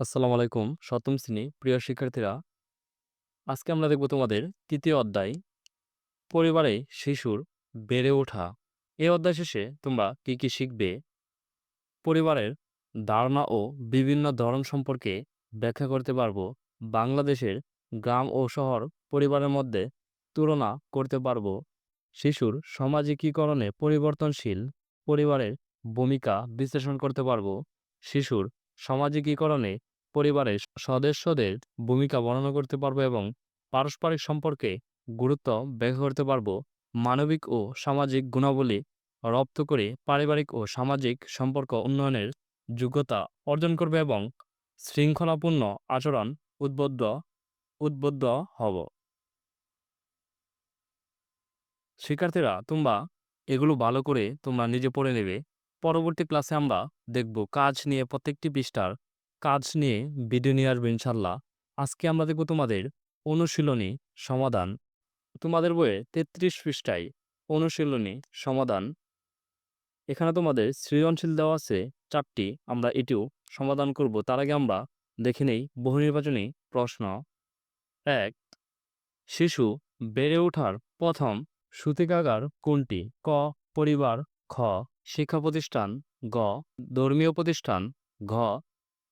আসসালামু আলাইকুম। সপ্তম শ্রেণি, প্রিয় শিক্ষার্থীরা, আজকে আমরা দেখব তোমাদের তৃতীয় অধ্যায়, পরিবারে শিশুর বেড়ে ওঠা। এই অধ্যায় শেষে তোমরা কি কি শিখবে? পরিবারের ধারণা ও বিভিন্ন ধরন সম্পর্কে ব্যাখ্যা করতে পারব। বাংলাদেশের গ্রাম ও শহর পরিবারের মধ্যে তুলনা করতে পারব। শিশুর সামাজিকীকরণে পরিবর্তনশীল পরিবারের ভূমিকা বিশ্লেষণ করতে পারব। শিশুর সামাজিকীকরণে পরিবারের সদস্যদের ভূমিকা বর্ণনা করতে পারব এবং পারস্পরিক সম্পর্কে গুরুত্ব ব্যাখ্যা করতে পারব। মানবিক ও সামাজিক গুণাবলী রপ্ত করে পারিবারিক ও সামাজিক সম্পর্ক উন্নয়নের যোগ্যতা অর্জন করবে এবং শৃঙ্খলাপূর্ণ আচরণ উদ্বুদ্ধ উদ্বুদ্ধ হব। শিক্ষার্থীরা, তোমরা এগুলো ভালো করে তোমরা নিজে পড়ে নেবে। পরবর্তী ক্লাসে আমরা দেখব কাজ নিয়ে প্রত্যেকটি পৃষ্ঠার কাজ নিয়ে ভিডিও নিয়ে আসবে ইনশাল্লাহ আজকে আমরা দেখব তোমাদের অনুশীলনী সমাধান। তোমাদের বইয়ে তেত্রিশ পৃষ্ঠায় অনুশীলনী সমাধান। এখানে তোমাদের সৃজনশীল দেওয়া আছে চারটি, আমরা এটিও সমাধান করব। তার আগে আমরা দেখে নেই বহু নির্বাচনী প্রশ্ন। এক, শিশু বেড়ে ওঠার প্রথম সূতিকাগার কোনটি? ক, পরিবার। খ শিক্ষা প্রতিষ্ঠান গ, ধর্মীয় প্রতিষ্ঠান ঘ,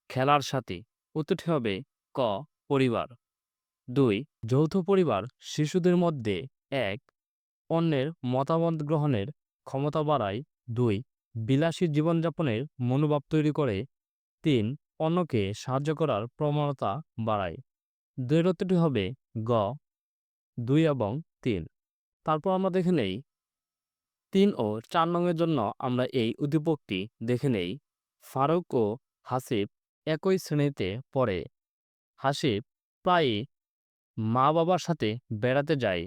খেলার সাথী। উত্তরটি হবে ক, পরিবার। দুই, যৌথ পরিবার শিশুদের মধ্যে এক, অন্যের মতামত গ্রহণের ক্ষমতা বাড়ায়। দুই, বিলাসী জীবনযাপনের মনোভাব তৈরি করে। তিন, অন্যকে সাহায্য করার প্রবণতা বাড়ায়। উত্তরটি হবে গ। দুই এবং তিন। তারপর আমরা দেখে নেই তিন ও চার নংয়ের জন্য আমরা এই উদ্দীপকটি দেখে নেই। ফারুক ও হাসিব একই শ্রেণীতে পড়ে। হাসিব প্রায়ই মা বাবার সাথে বেড়াতে যায়।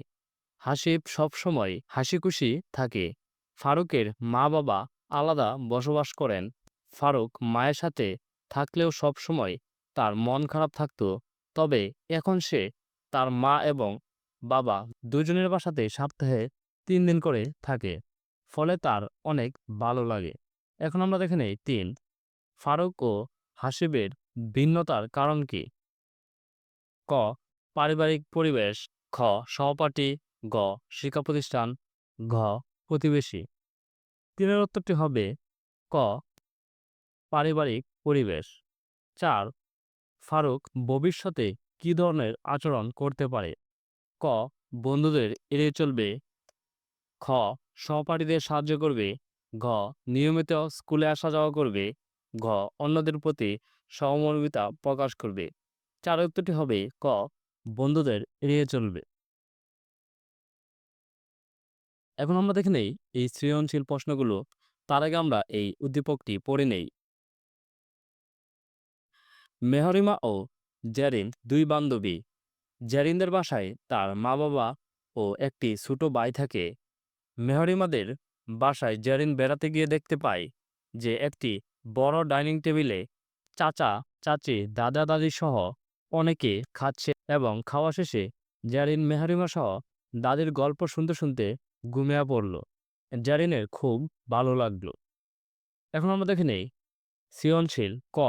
হাসিব সবসময় হাসি খুশি থাকে। ফারুকের মা বাবা আলাদা বসবাস করেন। ফারুক মায়ের সাথে থাকলেও সবসময় তার মন খারাপ থাকত। তবে এখন সে তার মা এবং বাবা দুজনের বাসাতে সপ্তাহে তিন দিন করে থাকে। ফলে তার অনেক ভালো লাগে। এখন আমরা দেখে নেই, তিন, ফারুক ও হাসিবের ভিন্নতার কারণ কি? ক, পারিবারিক পরিবেশ, খ, সহপাঠী, গ, শিক্ষা প্রতিষ্ঠান, ঘ, প্রতিবেশী। তিনের উত্তরটি হবে ক, পারিবারিক পরিবেশ। চার, ফারুক ভবিষ্যতে কী ধরনের আচরণ করতে পারে? ক, বন্ধুদের এড়িয়ে চলবে। খ সহপাঠীদের সাহায্য করবে। ঘ. নিয়মিত স্কুলে আসা যাওয়া করবে। ঘ. অন্যদের প্রতি সহমর্মিতা প্রকাশ করবে। চার উত্তরটি হবে ক. বন্ধুদের এড়িয়ে চলবে। এখন আমরা দেখে নেই এই সৃজনশীল প্রশ্নগুলো। তার আগে আমরা এই উদ্দীপকটি পড়ে নেই। মেহরিমা ও জেরিন দুই বান্ধবী। জেরিনদের বাসায় তার মা বাবা ও একটি ছোট ভাই থাকে। মেহরিমাদের বাসায় জেরিন বেড়াতে গিয়ে দেখতে পায় যে একটি বড় ডাইনিং টেবিলে চাচা, চাচি, দাদা, দাদি সহ অনেকে খাচ্ছে এবং খাওয়া শেষে জেরিন, মেহরিমা সহ দাদির গল্প শুনতে শুনতে ঘুমিয়ে পড়ল। জেরিনের খুব ভালো লাগল। এখন আমরা দেখে নেই সৃজনশীল ক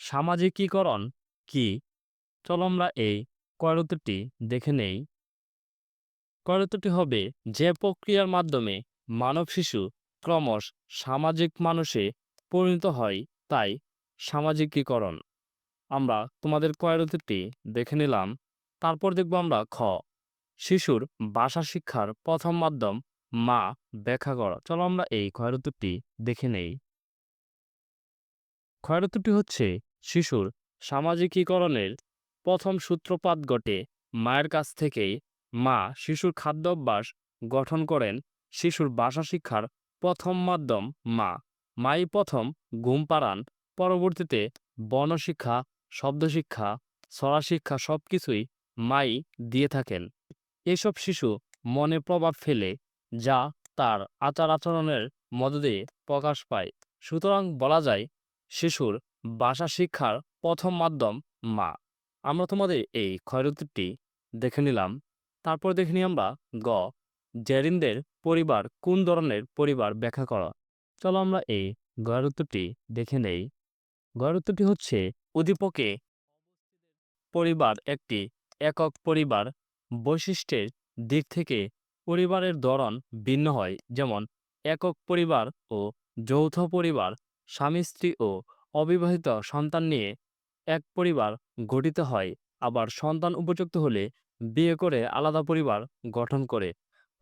সামাজিকীকরণ কি। চলো আমরা এই কয়রত্বটি দেখে নেই। কয়রত্বটি হবে যে প্রক্রিয়ার মাধ্যমে মানব শিশু ক্রমশ সামাজিক মানুষে পরিণত হয়, তাই সামাজিকীকরণ। আমরা তোমাদের কয়রত্বটি দেখে নিলাম, তারপর দেখব আমরা খ। শিশুর ভাষা শিক্ষার প্রথম মাধ্যম মা ব্যাখ্যা করা। চলো আমরা এই ক্ষয়রত্বটি দেখে নেই। ক্ষয়রত্বটি হচ্ছে শিশুর সামাজিকীকরণের প্রথম সূত্রপাত ঘটে মায়ের কাছ থেকেই মা শিশুর খাদ্যাভ্যাস গঠন করেন শিশুর ভাষা শিক্ষার প্রথম মাধ্যম মা। মাই প্রথম ঘুম পাড়ান। পরবর্তীতে বর্ণশিক্ষা, শব্দশিক্ষা ছড়া শিক্ষা সব কিছুই মাই দিয়ে থাকেন। এসব শিশু মনে প্রভাব ফেলে যা তার আচার আচরণের দিয়ে প্রকাশ পায়। সুতরাং বলা যায় শিশুর ভাষা শিক্ষার প্রথম মাধ্যম মা। আমরা তোমাদের এই ক্ষয়রতিটি দেখে নিলাম। তারপর দেখে নিই আমরা গ, জেরিনদের পরিবার কোন ধরনের পরিবার ব্যাখ্যা করা? চলো আমরা এই গয়ের উত্তরটি দেখে নেই। ঘরের উত্তরটি হচ্ছে উদ্দীপকে পরিবার একটি একক পরিবার বৈশিষ্ট্যের দিক থেকে পরিবারের ধরন ভিন্ন হয়। যেমন, একক পরিবার ও যৌথ পরিবার স্বামী, স্ত্রী ও অবিবাহিত সন্তান নিয়ে এক পরিবার গঠিত হয়। আবার সন্তান উপযুক্ত হলে বিয়ে করে আলাদা পরিবার গঠন করে,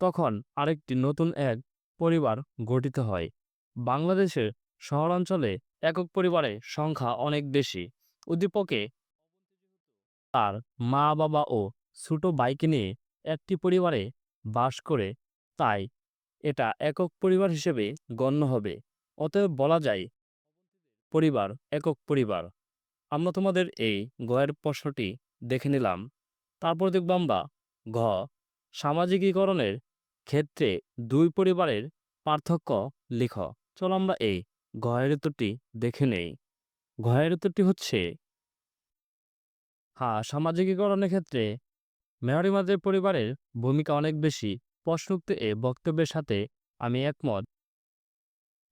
তখন আরেকটি নতুন এক পরিবার গঠিত হয়। বাংলাদেশের শহরাঞ্চলে একক পরিবারের সংখ্যা অনেক বেশি। উদ্দীপকে তার মা বাবা ও ছোট ভাইকে নিয়ে একটি পরিবারে বাস করে, তাই এটা একক পরিবার হিসেবে গণ্য হবে। অতএব বলা যায়, পরিবার একক পরিবার। আমরা তোমাদের এই গয়ের প্রশ্নটি দেখে নিলাম। তারপর দেখব আমরা ঘ, সামাজিকীকরণের ক্ষেত্রে দুই পরিবারের পার্থক্য লিখ। চলো আমরা এই ঘয়ের উত্তরটি দেখে নেই। ঘয়ের উত্তরটি হচ্ছে হ্যাঁ সামাজিকীকরণের ক্ষেত্রে মেহরিমাদের পরিবারের ভূমিকা অনেক বেশি। প্রশ্নোক্ত এ বক্তব্যের সাথে আমি একমত।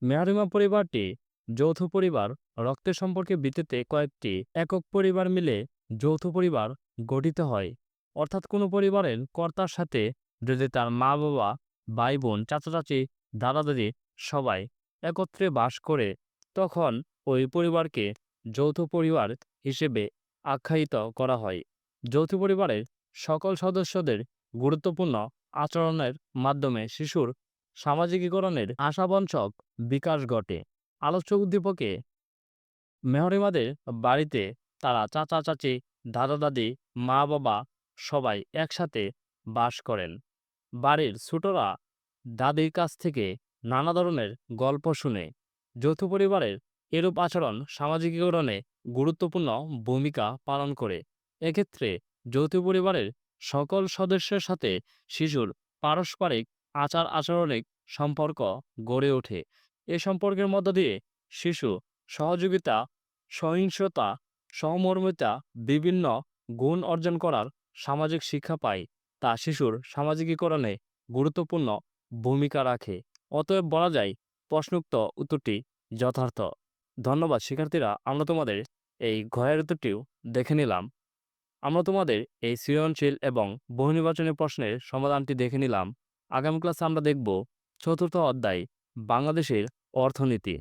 মেহরিমা পরিবারটি যৌথ পরিবার রক্তের সম্পর্কে ভিত্তিতে কয়েকটি একক পরিবার মিলে যৌথ পরিবার গঠিত হয়। অর্থাৎ কোনো পরিবারের কর্তার সাথে যদি তার মা বাবা ভাই বোন চাচা চাচি দাদা দাদি সবাই একত্রে বাস করে, তখন ওই পরিবারকে যৌথ পরিবার হিসেবে আখ্যায়িত করা হয়। যৌথ পরিবারের সকল সদস্যদের গুরুত্বপূর্ণ আচরণের মাধ্যমে শিশুর সামাজিকীকরণের আশাবঞ্চক বিকাশ ঘটে। আলোচ্য উদ্দীপকে মেহরিমাদের বাড়িতে তারা চাচা চাচি দাদা দাদি, মা বাবা সবাই একসাথে বাস করেন। বাড়ির ছোটরা দাদির কাছ থেকে নানা ধরনের গল্প শুনে। যৌথ পরিবারের এরূপ আচরণ সামাজিকীকরণে গুরুত্বপূর্ণ ভূমিকা পালন করে। এক্ষেত্রে যৌথ পরিবারের সকল সদস্যের সাথে শিশুর পারস্পরিক আচার আচরণিক সম্পর্ক গড়ে ওঠে। এ সম্পর্কের মধ্য দিয়ে শিশু সহযোগিতা, সহিংসতা সহমর্মিতা বিভিন্ন গুণ অর্জন করার সামাজিক শিক্ষা পায়। তা শিশুর সামাজিকীকরণে গুরুত্বপূর্ণ ভূমিকা রাখে। অতএব বলা যায়, প্রশ্নোক্ত উত্তরটি যথার্থ। ধন্যবাদ শিক্ষার্থীরা, আমরা তোমাদের এই ঘয়ের উত্তরটিও দেখে নিলাম। আমরা তোমাদের এই সৃজনশীল এবং বহু নির্বাচনী প্রশ্নের সমাধানটি দেখে নিলাম। আগামী ক্লাসে আমরা দেখব চতুর্থ অধ্যায়, বাংলাদেশের অর্থনীতি।